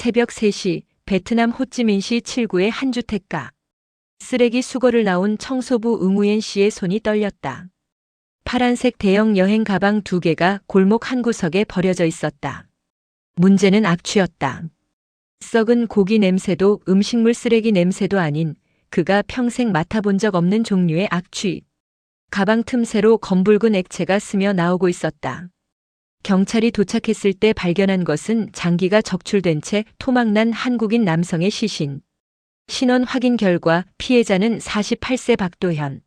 새벽 3시 베트남 호찌민시 7구의 한 주택가. 쓰레기 수거를 나온 청소부 응우옌 씨의 손이 떨렸다. 파란색 대형 여행 가방 두 개가 골목 한 구석에 버려져 있었다. 문제는 악취였다. 썩은 고기 냄새도 음식물 쓰레기 냄새도 아닌 그가 평생 맡아본 적 없는 종류의 악취. 가방 틈새로 검붉은 액체가 스며 나오고 있었다. 경찰이 도착했을 때 발견한 것은 장기가 적출된 채 토막난 한국인 남성의 시신. 신원 확인 결과 피해자는 48세 박도현.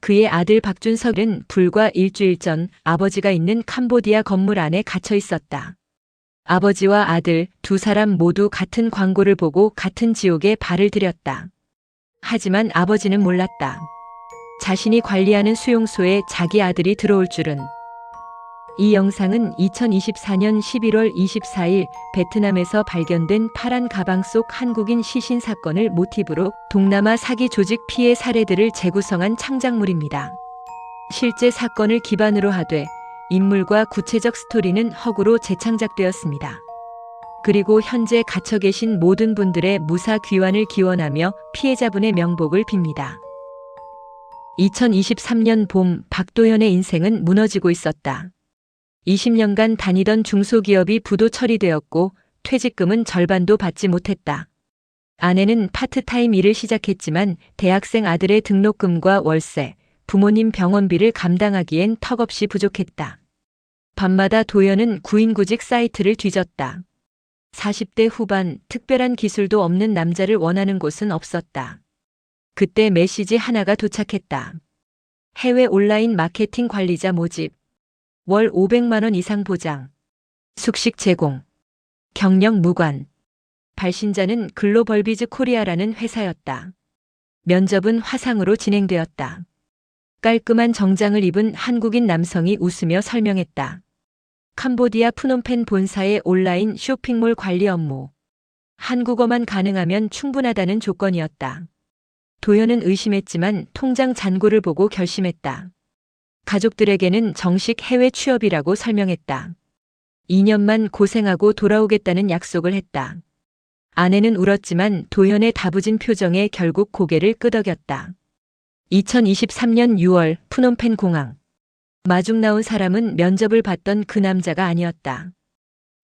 그의 아들 박준석은 불과 일주일 전 아버지가 있는 캄보디아 건물 안에 갇혀 있었다. 아버지와 아들 두 사람 모두 같은 광고를 보고 같은 지옥에 발을 들였다. 하지만 아버지는 몰랐다. 자신이 관리하는 수용소에 자기 아들이 들어올 줄은. 이 영상은 2024년 11월 24일 베트남에서 발견된 파란 가방 속 한국인 시신 사건을 모티브로 동남아 사기 조직 피해 사례들을 재구성한 창작물입니다. 실제 사건을 기반으로 하되 인물과 구체적 스토리는 허구로 재창작되었습니다. 그리고 현재 갇혀 계신 모든 분들의 무사 귀환을 기원하며 피해자분의 명복을 빕니다. 2023년 봄 박도현의 인생은 무너지고 있었다. 20년간 다니던 중소기업이 부도 처리되었고 퇴직금은 절반도 받지 못했다. 아내는 파트타임 일을 시작했지만 대학생 아들의 등록금과 월세, 부모님 병원비를 감당하기엔 턱없이 부족했다. 밤마다 도연은 구인구직 사이트를 뒤졌다. 40대 후반 특별한 기술도 없는 남자를 원하는 곳은 없었다. 그때 메시지 하나가 도착했다. 해외 온라인 마케팅 관리자 모집. 월 500만 원 이상 보장. 숙식 제공. 경력 무관. 발신자는 글로벌비즈 코리아라는 회사였다. 면접은 화상으로 진행되었다. 깔끔한 정장을 입은 한국인 남성이 웃으며 설명했다. 캄보디아 푸놈펜 본사의 온라인 쇼핑몰 관리 업무. 한국어만 가능하면 충분하다는 조건이었다. 도현은 의심했지만 통장 잔고를 보고 결심했다. 가족들에게는 정식 해외 취업이라고 설명했다. 2년만 고생하고 돌아오겠다는 약속을 했다. 아내는 울었지만 도현의 다부진 표정에 결국 고개를 끄덕였다. 2023년 6월 푸놈펜 공항. 마중 나온 사람은 면접을 받던 그 남자가 아니었다.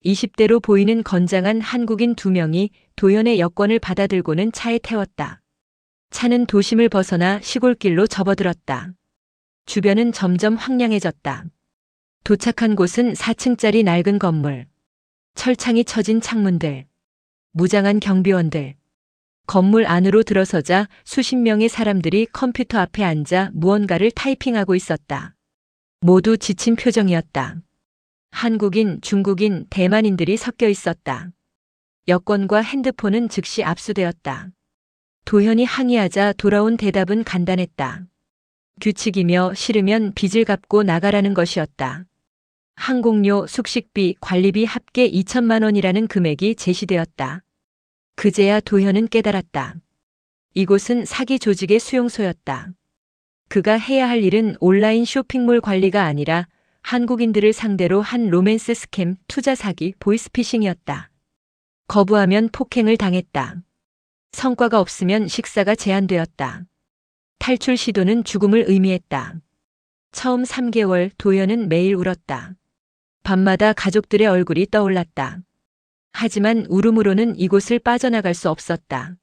20대로 보이는 건장한 한국인 두 명이 도현의 여권을 받아들고는 차에 태웠다. 차는 도심을 벗어나 시골길로 접어들었다. 주변은 점점 황량해졌다. 도착한 곳은 4층짜리 낡은 건물. 철창이 쳐진 창문들. 무장한 경비원들. 건물 안으로 들어서자 수십 명의 사람들이 컴퓨터 앞에 앉아 무언가를 타이핑하고 있었다. 모두 지친 표정이었다. 한국인, 중국인, 대만인들이 섞여 있었다. 여권과 핸드폰은 즉시 압수되었다. 도현이 항의하자 돌아온 대답은 간단했다. 규칙이며 싫으면 빚을 갚고 나가라는 것이었다. 항공료, 숙식비, 관리비 합계 2천만 원이라는 금액이 제시되었다. 그제야 도현은 깨달았다. 이곳은 사기 조직의 수용소였다. 그가 해야 할 일은 온라인 쇼핑몰 관리가 아니라 한국인들을 상대로 한 로맨스 스캠, 투자 사기, 보이스피싱이었다. 거부하면 폭행을 당했다. 성과가 없으면 식사가 제한되었다. 탈출 시도는 죽음을 의미했다. 처음 3개월 도연은 매일 울었다. 밤마다 가족들의 얼굴이 떠올랐다. 하지만 울음으로는 이곳을 빠져나갈 수 없었다.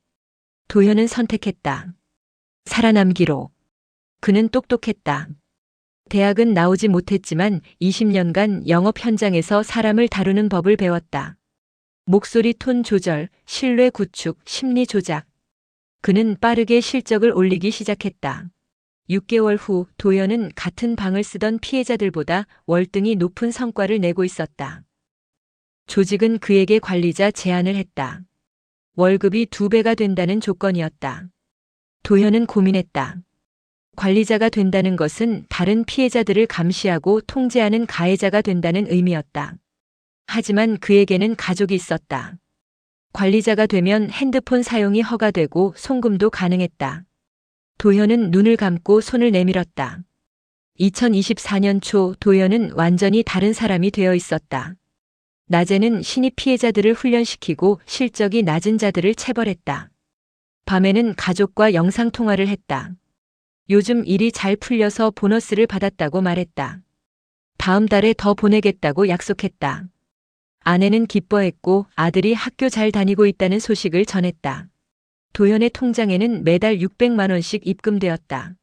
도현은 선택했다. 살아남기로. 그는 똑똑했다. 대학은 나오지 못했지만 20년간 영업 현장에서 사람을 다루는 법을 배웠다. 목소리 톤 조절, 신뢰 구축, 심리 조작. 그는 빠르게 실적을 올리기 시작했다. 6개월 후 도연은 같은 방을 쓰던 피해자들보다 월등히 높은 성과를 내고 있었다. 조직은 그에게 관리자 제안을 했다. 월급이 두 배가 된다는 조건이었다. 도현은 고민했다. 관리자가 된다는 것은 다른 피해자들을 감시하고 통제하는 가해자가 된다는 의미였다. 하지만 그에게는 가족이 있었다. 관리자가 되면 핸드폰 사용이 허가되고 송금도 가능했다. 도현은 눈을 감고 손을 내밀었다. 2024년 초 도현은 완전히 다른 사람이 되어 있었다. 낮에는 신입 피해자들을 훈련시키고 실적이 낮은 자들을 체벌했다. 밤에는 가족과 영상통화를 했다. 요즘 일이 잘 풀려서 보너스를 받았다고 말했다. 다음 달에 더 보내겠다고 약속했다. 아내는 기뻐했고 아들이 학교 잘 다니고 있다는 소식을 전했다. 도현의 통장에는 매달 600만 원씩 입금되었다.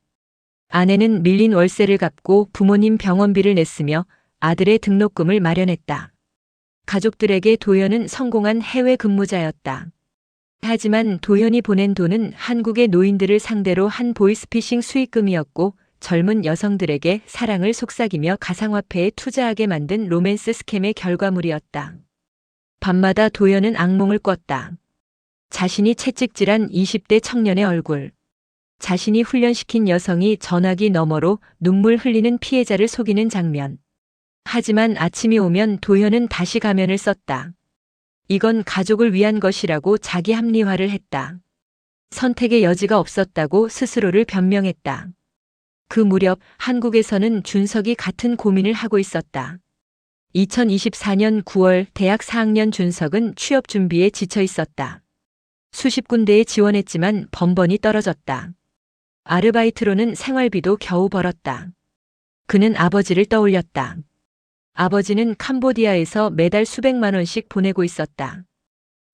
아내는 밀린 월세를 갚고 부모님 병원비를 냈으며 아들의 등록금을 마련했다. 가족들에게 도현은 성공한 해외 근무자였다. 하지만 도현이 보낸 돈은 한국의 노인들을 상대로 한 보이스피싱 수익금이었고 젊은 여성들에게 사랑을 속삭이며 가상화폐에 투자하게 만든 로맨스 스캠의 결과물이었다. 밤마다 도현은 악몽을 꿨다. 자신이 채찍질한 20대 청년의 얼굴. 자신이 훈련시킨 여성이 전화기 너머로 눈물 흘리는 피해자를 속이는 장면. 하지만 아침이 오면 도현은 다시 가면을 썼다. 이건 가족을 위한 것이라고 자기 합리화를 했다. 선택의 여지가 없었다고 스스로를 변명했다. 그 무렵 한국에서는 준석이 같은 고민을 하고 있었다. 2024년 9월 대학 4학년 준석은 취업 준비에 지쳐 있었다. 수십 군데에 지원했지만 번번이 떨어졌다. 아르바이트로는 생활비도 겨우 벌었다. 그는 아버지를 떠올렸다. 아버지는 캄보디아에서 매달 수백만 원씩 보내고 있었다.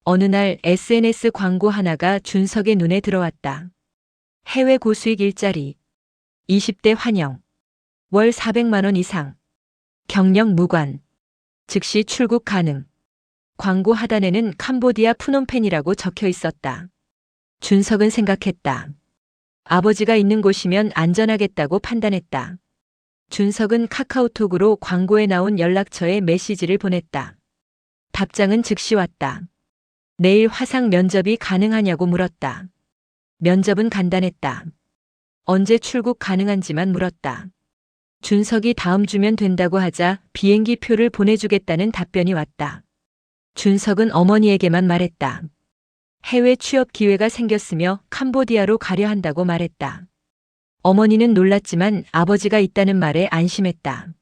어느 날 SNS 광고 하나가 준석의 눈에 들어왔다. 해외 고수익 일자리. 20대 환영. 월 400만 원 이상. 경력 무관. 즉시 출국 가능. 광고 하단에는 캄보디아 푸놈펜이라고 적혀 있었다. 준석은 생각했다. 아버지가 있는 곳이면 안전하겠다고 판단했다. 준석은 카카오톡으로 광고에 나온 연락처에 메시지를 보냈다. 답장은 즉시 왔다. 내일 화상 면접이 가능하냐고 물었다. 면접은 간단했다. 언제 출국 가능한지만 물었다. 준석이 다음 주면 된다고 하자 비행기 표를 보내주겠다는 답변이 왔다. 준석은 어머니에게만 말했다. 해외 취업 기회가 생겼으며 캄보디아로 가려 한다고 말했다. 어머니는 놀랐지만 아버지가 있다는 말에 안심했다.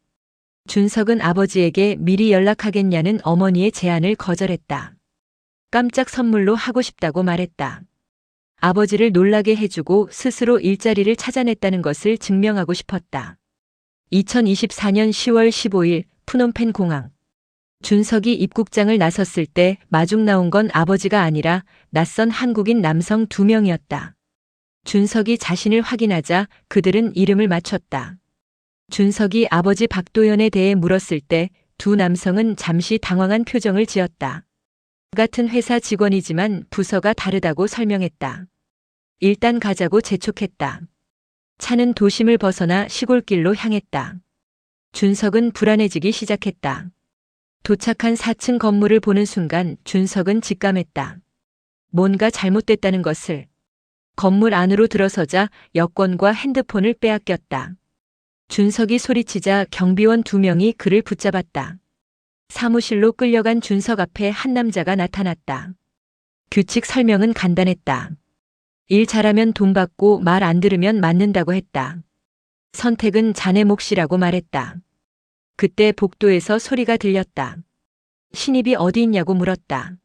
준석은 아버지에게 미리 연락하겠냐는 어머니의 제안을 거절했다. 깜짝 선물로 하고 싶다고 말했다. 아버지를 놀라게 해주고 스스로 일자리를 찾아냈다는 것을 증명하고 싶었다. 2024년 10월 15일 푸놈펜 공항. 준석이 입국장을 나섰을 때 마중 나온 건 아버지가 아니라 낯선 한국인 남성 두 명이었다. 준석이 자신을 확인하자 그들은 이름을 맞췄다. 준석이 아버지 박도연에 대해 물었을 때 두 남성은 잠시 당황한 표정을 지었다. 같은 회사 직원이지만 부서가 다르다고 설명했다. 일단 가자고 재촉했다. 차는 도심을 벗어나 시골길로 향했다. 준석은 불안해지기 시작했다. 도착한 4층 건물을 보는 순간 준석은 직감했다. 뭔가 잘못됐다는 것을. 건물 안으로 들어서자 여권과 핸드폰을 빼앗겼다. 준석이 소리치자 경비원 두 명이 그를 붙잡았다. 사무실로 끌려간 준석 앞에 한 남자가 나타났다. 규칙 설명은 간단했다. 일 잘하면 돈 받고 말 안 들으면 맞는다고 했다. 선택은 자네 몫이라고 말했다. 그때 복도에서 소리가 들렸다. 신입이 어디 있냐고 물었다.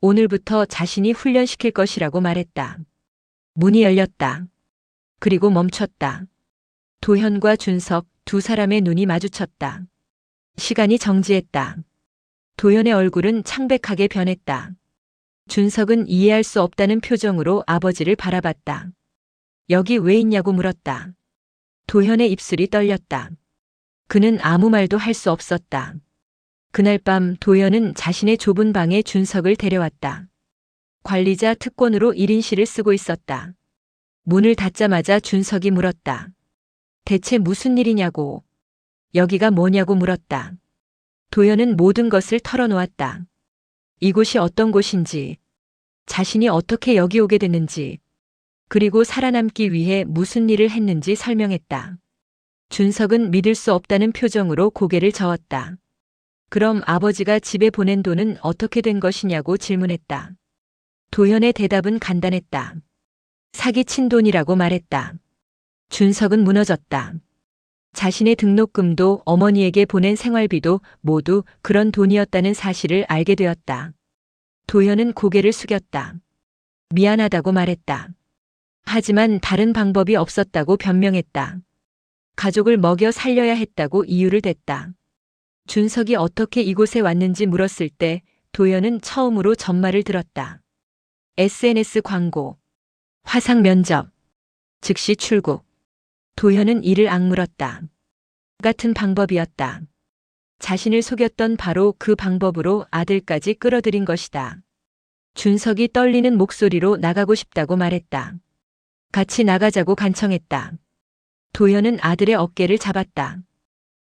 오늘부터 자신이 훈련시킬 것이라고 말했다. 문이 열렸다. 그리고 멈췄다. 도현과 준석 두 사람의 눈이 마주쳤다. 시간이 정지했다. 도현의 얼굴은 창백하게 변했다. 준석은 이해할 수 없다는 표정으로 아버지를 바라봤다. 여기 왜 있냐고 물었다. 도현의 입술이 떨렸다. 그는 아무 말도 할 수 없었다. 그날 밤 도현은 자신의 좁은 방에 준석을 데려왔다. 관리자 특권으로 1인실을 쓰고 있었다. 문을 닫자마자 준석이 물었다. 대체 무슨 일이냐고. 여기가 뭐냐고 물었다. 도현은 모든 것을 털어놓았다. 이곳이 어떤 곳인지, 자신이 어떻게 여기 오게 됐는지, 그리고 살아남기 위해 무슨 일을 했는지 설명했다. 준석은 믿을 수 없다는 표정으로 고개를 저었다. 그럼 아버지가 집에 보낸 돈은 어떻게 된 것이냐고 질문했다. 도현의 대답은 간단했다. 사기친 돈이라고 말했다. 준석은 무너졌다. 자신의 등록금도 어머니에게 보낸 생활비도 모두 그런 돈이었다는 사실을 알게 되었다. 도현은 고개를 숙였다. 미안하다고 말했다. 하지만 다른 방법이 없었다고 변명했다. 가족을 먹여 살려야 했다고 이유를 댔다. 준석이 어떻게 이곳에 왔는지 물었을 때 도현은 처음으로 전말을 들었다. SNS 광고, 화상 면접, 즉시 출국. 도현은 이를 악물었다. 같은 방법이었다. 자신을 속였던 바로 그 방법으로 아들까지 끌어들인 것이다. 준석이 떨리는 목소리로 나가고 싶다고 말했다. 같이 나가자고 간청했다. 도현은 아들의 어깨를 잡았다.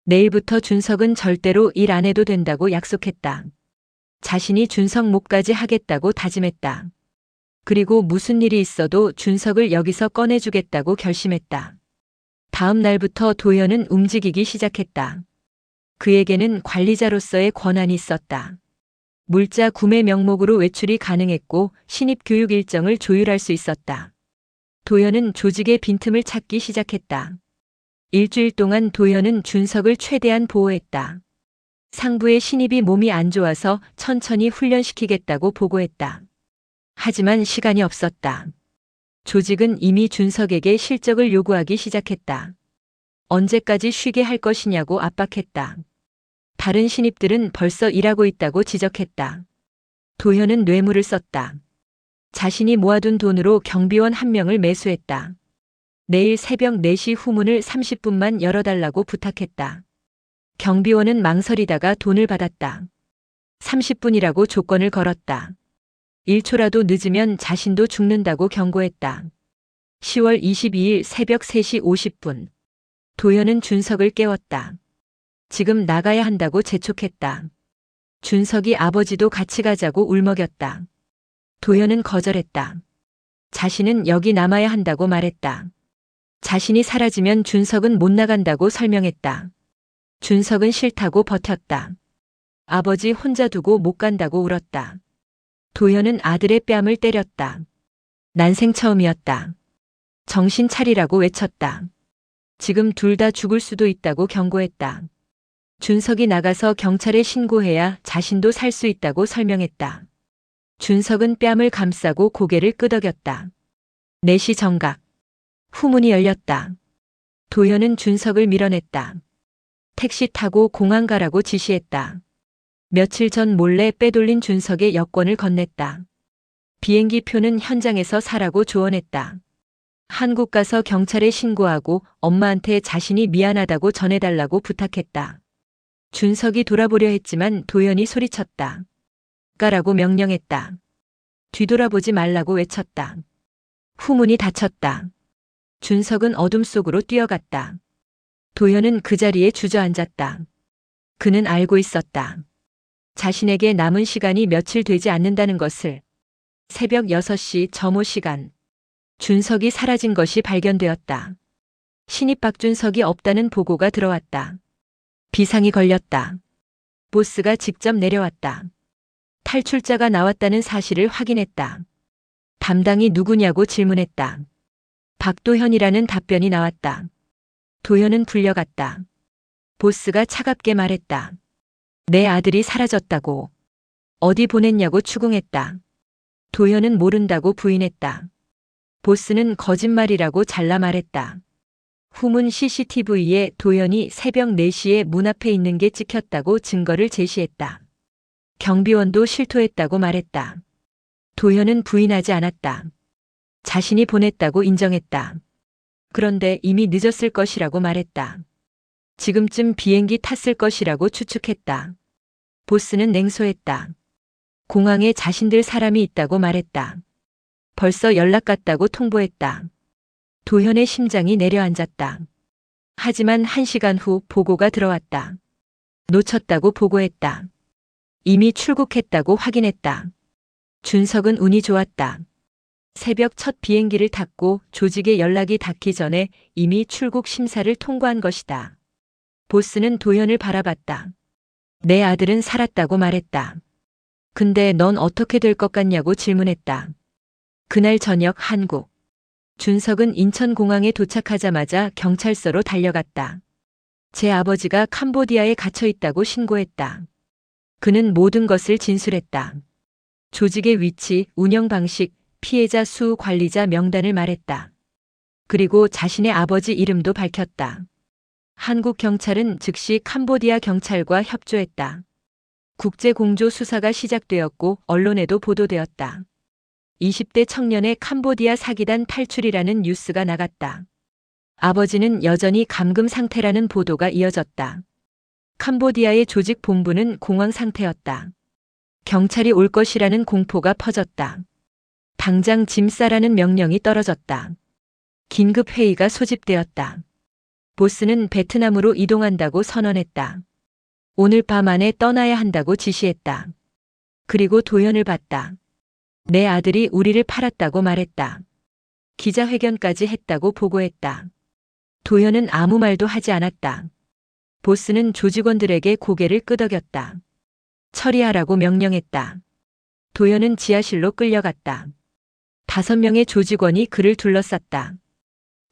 내일부터 준석은 절대로 일 안 해도 된다고 약속했다. 자신이 준석 목까지 하겠다고 다짐했다. 그리고 무슨 일이 있어도 준석을 여기서 꺼내주겠다고 결심했다. 다음 날부터 도현은 움직이기 시작했다. 그에게는 관리자로서의 권한이 있었다. 물자 구매 명목으로 외출이 가능했고 신입 교육 일정을 조율할 수 있었다. 도현은 조직의 빈틈을 찾기 시작했다. 일주일 동안 도현은 준석을 최대한 보호했다. 상부의 신입이 몸이 안 좋아서 천천히 훈련시키겠다고 보고했다. 하지만 시간이 없었다. 조직은 이미 준석에게 실적을 요구하기 시작했다. 언제까지 쉬게 할 것이냐고 압박했다. 다른 신입들은 벌써 일하고 있다고 지적했다. 도현은 뇌물을 썼다. 자신이 모아둔 돈으로 경비원 한 명을 매수했다. 내일 새벽 4시 후문을 30분만 열어달라고 부탁했다. 경비원은 망설이다가 돈을 받았다. 30분이라고 조건을 걸었다. 1초라도 늦으면 자신도 죽는다고 경고했다. 10월 22일 새벽 3시 50분. 도현은 준석을 깨웠다. 지금 나가야 한다고 재촉했다. 준석이 아버지도 같이 가자고 울먹였다. 도현은 거절했다. 자신은 여기 남아야 한다고 말했다. 자신이 사라지면 준석은 못 나간다고 설명했다. 준석은 싫다고 버텼다. 아버지 혼자 두고 못 간다고 울었다. 도현은 아들의 뺨을 때렸다. 난생 처음이었다. 정신 차리라고 외쳤다. 지금 둘 다 죽을 수도 있다고 경고했다. 준석이 나가서 경찰에 신고해야 자신도 살 수 있다고 설명했다. 준석은 뺨을 감싸고 고개를 끄덕였다. 4시 정각. 후문이 열렸다. 도현은 준석을 밀어냈다. 택시 타고 공항 가라고 지시했다. 며칠 전 몰래 빼돌린 준석의 여권을 건넸다. 비행기 표는 현장에서 사라고 조언했다. 한국 가서 경찰에 신고하고 엄마한테 자신이 미안하다고 전해달라고 부탁했다. 준석이 돌아보려 했지만 도연이 소리쳤다. 가라고 명령했다. 뒤돌아보지 말라고 외쳤다. 후문이 닫혔다. 준석은 어둠 속으로 뛰어갔다. 도현은 그 자리에 주저앉았다. 그는 알고 있었다. 자신에게 남은 시간이 며칠 되지 않는다는 것을 새벽 6시 점호 시간 준석이 사라진 것이 발견되었다. 신입 박준석이 없다는 보고가 들어왔다. 비상이 걸렸다. 보스가 직접 내려왔다. 탈출자가 나왔다는 사실을 확인했다. 담당이 누구냐고 질문했다. 박도현이라는 답변이 나왔다. 도현은 불려갔다. 보스가 차갑게 말했다. 내 아들이 사라졌다고. 어디 보냈냐고 추궁했다. 도현은 모른다고 부인했다. 보스는 거짓말이라고 잘라 말했다. 후문 CCTV에 도현이 새벽 4시에 문 앞에 있는 게 찍혔다고 증거를 제시했다. 경비원도 실토했다고 말했다. 도현은 부인하지 않았다. 자신이 보냈다고 인정했다. 그런데 이미 늦었을 것이라고 말했다. 지금쯤 비행기 탔을 것이라고 추측했다. 보스는 냉소했다. 공항에 자신들 사람이 있다고 말했다. 벌써 연락 갔다고 통보했다. 도현의 심장이 내려앉았다. 하지만 한 시간 후 보고가 들어왔다. 놓쳤다고 보고했다. 이미 출국했다고 확인했다. 준석은 운이 좋았다. 새벽 첫 비행기를 탔고 조직에 연락이 닿기 전에 이미 출국 심사를 통과한 것이다. 보스는 도현을 바라봤다. 내 아들은 살았다고 말했다. 근데 넌 어떻게 될 것 같냐고 질문했다. 그날 저녁 한국. 준석은 인천공항에 도착하자마자 경찰서로 달려갔다. 제 아버지가 캄보디아에 갇혀 있다고 신고했다. 그는 모든 것을 진술했다. 조직의 위치, 운영 방식, 피해자 수 관리자 명단을 말했다. 그리고 자신의 아버지 이름도 밝혔다. 한국 경찰은 즉시 캄보디아 경찰과 협조했다. 국제 공조 수사가 시작되었고 언론에도 보도되었다. 20대 청년의 캄보디아 사기단 탈출이라는 뉴스가 나갔다. 아버지는 여전히 감금 상태라는 보도가 이어졌다. 캄보디아의 조직 본부는 공황 상태였다. 경찰이 올 것이라는 공포가 퍼졌다. 당장 짐 싸라는 명령이 떨어졌다. 긴급 회의가 소집되었다. 보스는 베트남으로 이동한다고 선언했다. 오늘 밤 안에 떠나야 한다고 지시했다. 그리고 도연을 봤다. 내 아들이 우리를 팔았다고 말했다. 기자회견까지 했다고 보고했다. 도연은 아무 말도 하지 않았다. 보스는 조직원들에게 고개를 끄덕였다. 처리하라고 명령했다. 도연은 지하실로 끌려갔다. 다섯 명의 조직원이 그를 둘러쌌다.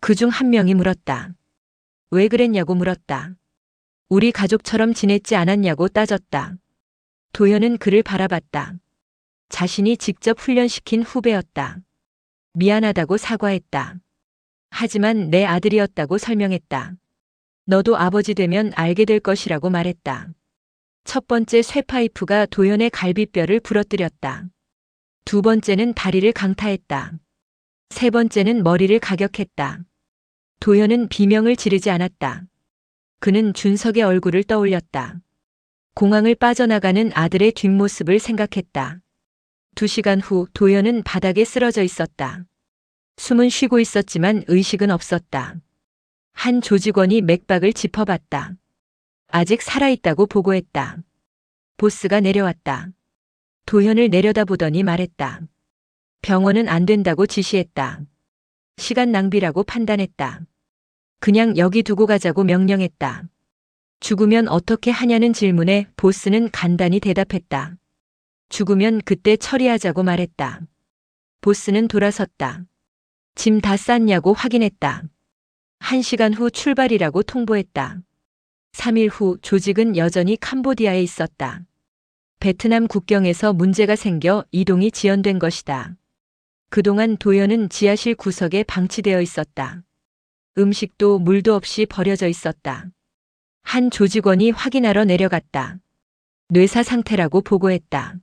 그 중 한 명이 물었다. 왜 그랬냐고 물었다. 우리 가족처럼 지냈지 않았냐고 따졌다. 도연은 그를 바라봤다. 자신이 직접 훈련시킨 후배였다. 미안하다고 사과했다. 하지만 내 아들이었다고 설명했다. 너도 아버지 되면 알게 될 것이라고 말했다. 첫 번째 쇠파이프가 도연의 갈비뼈를 부러뜨렸다. 두 번째는 다리를 강타했다. 세 번째는 머리를 가격했다. 도연은 비명을 지르지 않았다. 그는 준석의 얼굴을 떠올렸다. 공항을 빠져나가는 아들의 뒷모습을 생각했다. 두 시간 후 도연은 바닥에 쓰러져 있었다. 숨은 쉬고 있었지만 의식은 없었다. 한 조직원이 맥박을 짚어봤다. 아직 살아있다고 보고했다. 보스가 내려왔다. 도현을 내려다보더니 말했다. 병원은 안 된다고 지시했다. 시간 낭비라고 판단했다. 그냥 여기 두고 가자고 명령했다. 죽으면 어떻게 하냐는 질문에 보스는 간단히 대답했다. 죽으면 그때 처리하자고 말했다. 보스는 돌아섰다. 짐 다 쌌냐고 확인했다. 한 시간 후 출발이라고 통보했다. 3일 후 조직은 여전히 캄보디아에 있었다. 베트남 국경에서 문제가 생겨 이동이 지연된 것이다. 그동안 도연은 지하실 구석에 방치되어 있었다. 음식도 물도 없이 버려져 있었다. 한 조직원이 확인하러 내려갔다. 뇌사 상태라고 보고했다.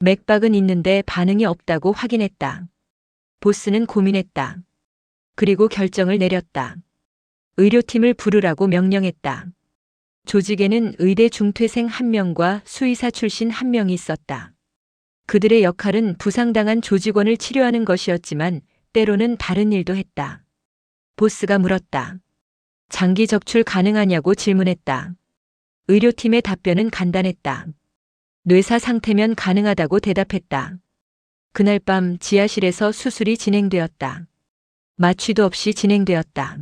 맥박은 있는데 반응이 없다고 확인했다. 보스는 고민했다. 그리고 결정을 내렸다. 의료팀을 부르라고 명령했다. 조직에는 의대 중퇴생 한 명과 수의사 출신 한 명이 있었다. 그들의 역할은 부상당한 조직원을 치료하는 것이었지만 때로는 다른 일도 했다. 보스가 물었다. 장기 적출 가능하냐고 질문했다. 의료팀의 답변은 간단했다. 뇌사 상태면 가능하다고 대답했다. 그날 밤 지하실에서 수술이 진행되었다. 마취도 없이 진행되었다.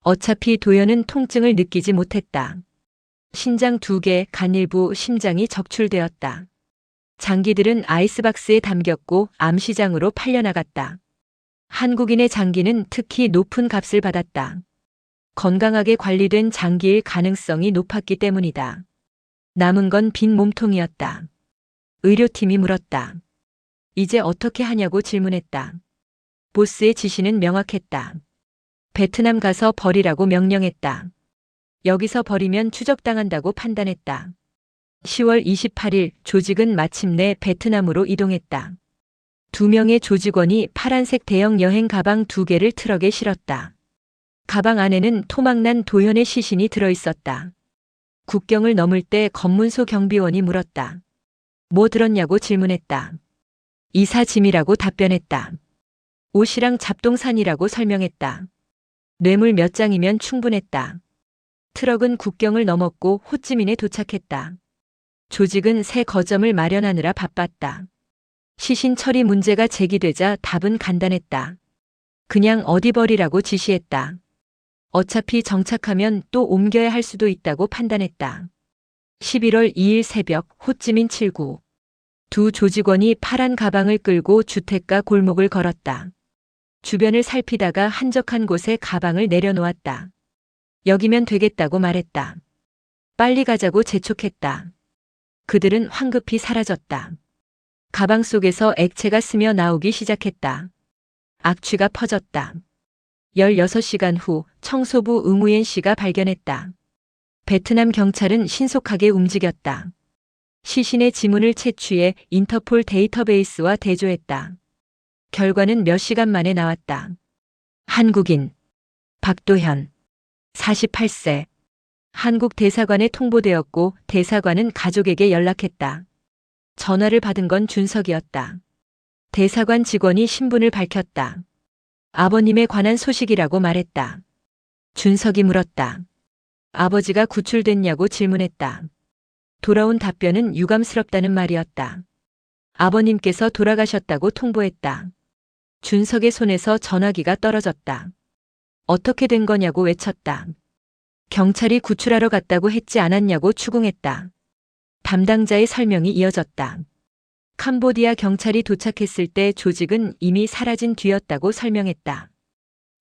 어차피 도연은 통증을 느끼지 못했다. 신장 두 개, 간 일부, 심장이 적출되었다. 장기들은 아이스박스에 담겼고 암시장으로 팔려나갔다. 한국인의 장기는 특히 높은 값을 받았다. 건강하게 관리된 장기일 가능성이 높았기 때문이다. 남은 건 빈 몸통이었다. 의료팀이 물었다. 이제 어떻게 하냐고 질문했다. 보스의 지시는 명확했다. 베트남 가서 버리라고 명령했다. 여기서 버리면 추적당한다고 판단했다. 10월 28일 조직은 마침내 베트남으로 이동했다. 두 명의 조직원이 파란색 대형 여행 가방 두 개를 트럭에 실었다. 가방 안에는 토막난 도현의 시신이 들어 있었다. 국경을 넘을 때 검문소 경비원이 물었다. 뭐 들었냐고 질문했다. 이사 짐이라고 답변했다. 옷이랑 잡동산이라고 설명했다. 뇌물 몇 장이면 충분했다. 트럭은 국경을 넘었고 호찌민에 도착했다. 조직은 새 거점을 마련하느라 바빴다. 시신 처리 문제가 제기되자 답은 간단했다. 그냥 어디 버리라고 지시했다. 어차피 정착하면 또 옮겨야 할 수도 있다고 판단했다. 11월 2일 새벽 호찌민 7구. 두 조직원이 파란 가방을 끌고 주택가 골목을 걸었다. 주변을 살피다가 한적한 곳에 가방을 내려놓았다. 여기면 되겠다고 말했다. 빨리 가자고 재촉했다. 그들은 황급히 사라졌다. 가방 속에서 액체가 스며 나오기 시작했다. 악취가 퍼졌다. 16시간 후 청소부 응우옌 씨가 발견했다. 베트남 경찰은 신속하게 움직였다. 시신의 지문을 채취해 인터폴 데이터베이스와 대조했다. 결과는 몇 시간 만에 나왔다. 한국인 박도현 48세 한국 대사관에 통보되었고 대사관은 가족에게 연락했다. 전화를 받은 건 준석이었다. 대사관 직원이 신분을 밝혔다. 아버님에 관한 소식이라고 말했다. 준석이 물었다. 아버지가 구출됐냐고 질문했다. 돌아온 답변은 유감스럽다는 말이었다. 아버님께서 돌아가셨다고 통보했다. 준석의 손에서 전화기가 떨어졌다. 어떻게 된 거냐고 외쳤다. 경찰이 구출하러 갔다고 했지 않았냐고 추궁했다. 담당자의 설명이 이어졌다. 캄보디아 경찰이 도착했을 때 조직은 이미 사라진 뒤였다고 설명했다.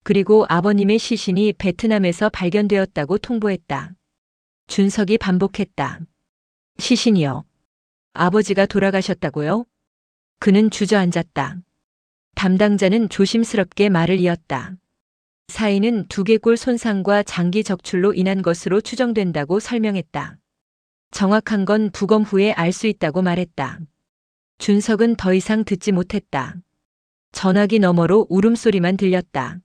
그리고 아버님의 시신이 베트남에서 발견되었다고 통보했다. 준석이 반복했다. 시신이요. 아버지가 돌아가셨다고요? 그는 주저앉았다. 담당자는 조심스럽게 말을 이었다. 사인은 두개골 손상과 장기 적출로 인한 것으로 추정된다고 설명했다. 정확한 건 부검 후에 알 수 있다고 말했다. 준석은 더 이상 듣지 못했다. 전화기 너머로 울음소리만 들렸다.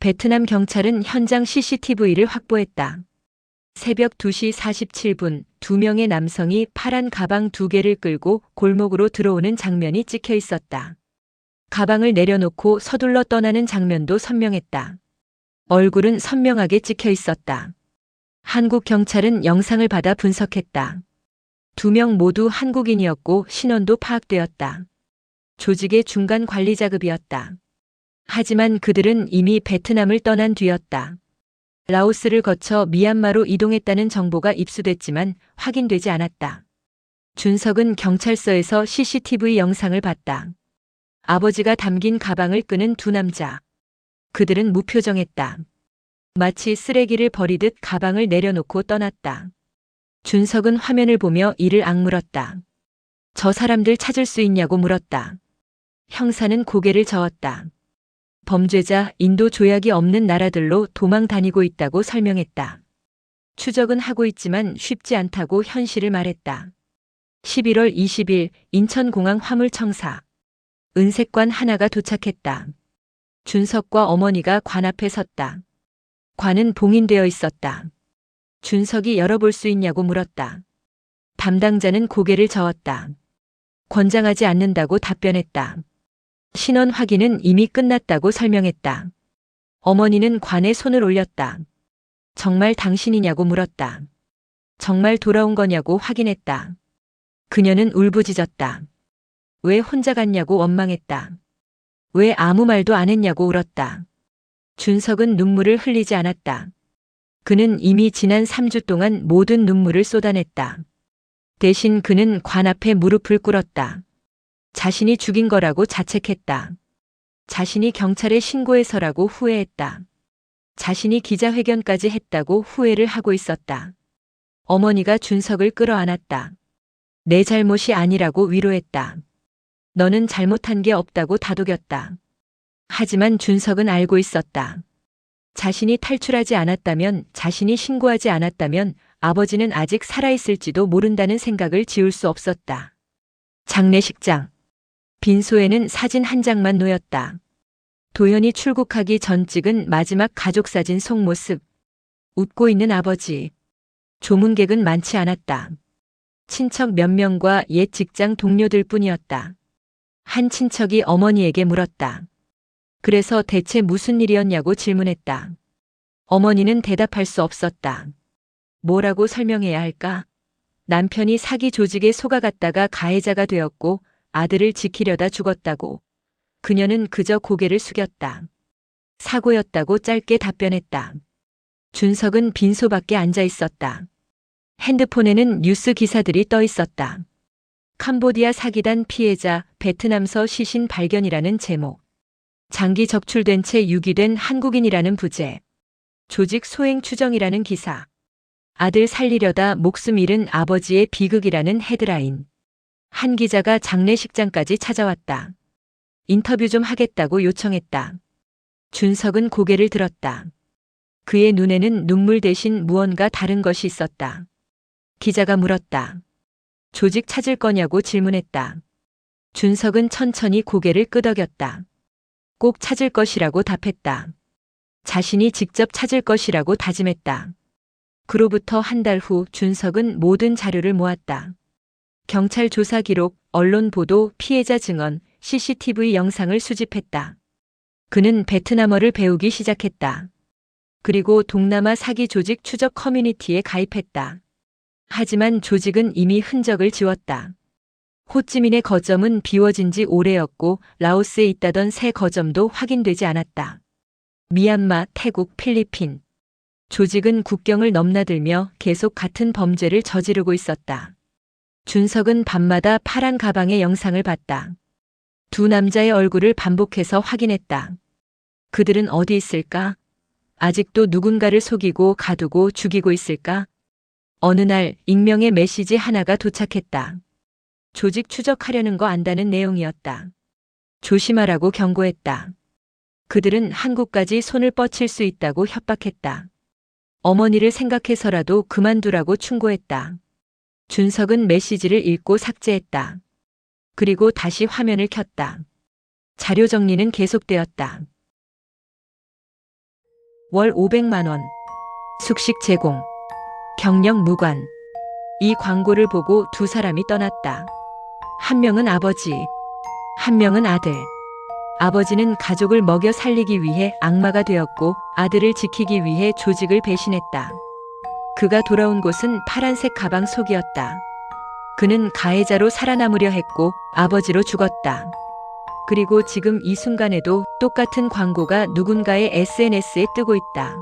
베트남 경찰은 현장 CCTV를 확보했다. 새벽 2시 47분 두 명의 남성이 파란 가방 두 개를 끌고 골목으로 들어오는 장면이 찍혀 있었다. 가방을 내려놓고 서둘러 떠나는 장면도 선명했다. 얼굴은 선명하게 찍혀 있었다. 한국 경찰은 영상을 받아 분석했다. 두 명 모두 한국인이었고 신원도 파악되었다. 조직의 중간 관리자급이었다. 하지만 그들은 이미 베트남을 떠난 뒤였다. 라오스를 거쳐 미얀마로 이동했다는 정보가 입수됐지만 확인되지 않았다. 준석은 경찰서에서 CCTV 영상을 봤다. 아버지가 담긴 가방을 끄는 두 남자. 그들은 무표정했다. 마치 쓰레기를 버리듯 가방을 내려놓고 떠났다. 준석은 화면을 보며 이를 악물었다. 저 사람들 찾을 수 있냐고 물었다. 형사는 고개를 저었다. 범죄자 인도 조약이 없는 나라들로 도망 다니고 있다고 설명했다. 추적은 하고 있지만 쉽지 않다고 현실을 말했다. 11월 20일 인천공항 화물청사. 은색관 하나가 도착했다. 준석과 어머니가 관 앞에 섰다. 관은 봉인되어 있었다. 준석이 열어볼 수 있냐고 물었다. 담당자는 고개를 저었다. 권장하지 않는다고 답변했다. 신원 확인은 이미 끝났다고 설명했다. 어머니는 관에 손을 올렸다. 정말 당신이냐고 물었다. 정말 돌아온 거냐고 확인했다. 그녀는 울부짖었다. 왜 혼자 갔냐고 원망했다. 왜 아무 말도 안 했냐고 울었다. 준석은 눈물을 흘리지 않았다. 그는 이미 지난 3주 동안 모든 눈물을 쏟아냈다. 대신 그는 관 앞에 무릎을 꿇었다. 자신이 죽인 거라고 자책했다. 자신이 경찰에 신고해서라고 후회했다. 자신이 기자회견까지 했다고 후회를 하고 있었다. 어머니가 준석을 끌어안았다. 내 잘못이 아니라고 위로했다. 너는 잘못한 게 없다고 다독였다. 하지만 준석은 알고 있었다. 자신이 탈출하지 않았다면, 자신이 신고하지 않았다면 아버지는 아직 살아있을지도 모른다는 생각을 지울 수 없었다. 장례식장. 빈소에는 사진 한 장만 놓였다. 도연이 출국하기 전 찍은 마지막 가족 사진 속 모습. 웃고 있는 아버지. 조문객은 많지 않았다. 친척 몇 명과 옛 직장 동료들 뿐이었다. 한 친척이 어머니에게 물었다. 그래서 대체 무슨 일이었냐고 질문했다. 어머니는 대답할 수 없었다. 뭐라고 설명해야 할까? 남편이 사기 조직에 속아갔다가 가해자가 되었고 아들을 지키려다 죽었다고. 그녀는 그저 고개를 숙였다. 사고였다고 짧게 답변했다. 준석은 빈소 밖에 앉아 있었다. 핸드폰에는 뉴스 기사들이 떠 있었다. 캄보디아 사기단 피해자 베트남서 시신 발견이라는 제목. 장기 적출된 채 유기된 한국인이라는 부제. 조직 소행 추정이라는 기사. 아들 살리려다 목숨 잃은 아버지의 비극이라는 헤드라인. 한 기자가 장례식장까지 찾아왔다. 인터뷰 좀 하겠다고 요청했다. 준석은 고개를 들었다. 그의 눈에는 눈물 대신 무언가 다른 것이 있었다. 기자가 물었다. 조직 찾을 거냐고 질문했다. 준석은 천천히 고개를 끄덕였다. 꼭 찾을 것이라고 답했다. 자신이 직접 찾을 것이라고 다짐했다. 그로부터 한 달 후 준석은 모든 자료를 모았다. 경찰 조사 기록, 언론 보도, 피해자 증언, CCTV 영상을 수집했다. 그는 베트남어를 배우기 시작했다. 그리고 동남아 사기 조직 추적 커뮤니티에 가입했다. 하지만 조직은 이미 흔적을 지웠다. 호찌민의 거점은 비워진 지 오래였고 라오스에 있다던 새 거점도 확인되지 않았다. 미얀마, 태국, 필리핀. 조직은 국경을 넘나들며 계속 같은 범죄를 저지르고 있었다. 준석은 밤마다 파란 가방의 영상을 봤다. 두 남자의 얼굴을 반복해서 확인했다. 그들은 어디 있을까? 아직도 누군가를 속이고 가두고 죽이고 있을까? 어느 날 익명의 메시지 하나가 도착했다. 조직 추적하려는 거 안다는 내용이었다. 조심하라고 경고했다. 그들은 한국까지 손을 뻗칠 수 있다고 협박했다. 어머니를 생각해서라도 그만두라고 충고했다. 준석은 메시지를 읽고 삭제했다. 그리고 다시 화면을 켰다. 자료 정리는 계속되었다. 월 500만 원. 숙식 제공. 경력 무관. 이 광고를 보고 두 사람이 떠났다. 한 명은 아버지, 한 명은 아들. 아버지는 가족을 먹여 살리기 위해 악마가 되었고 아들을 지키기 위해 조직을 배신했다. 그가 돌아온 곳은 파란색 가방 속이었다. 그는 가해자로 살아남으려 했고 아버지로 죽었다. 그리고 지금 이 순간에도 똑같은 광고가 누군가의 SNS에 뜨고 있다.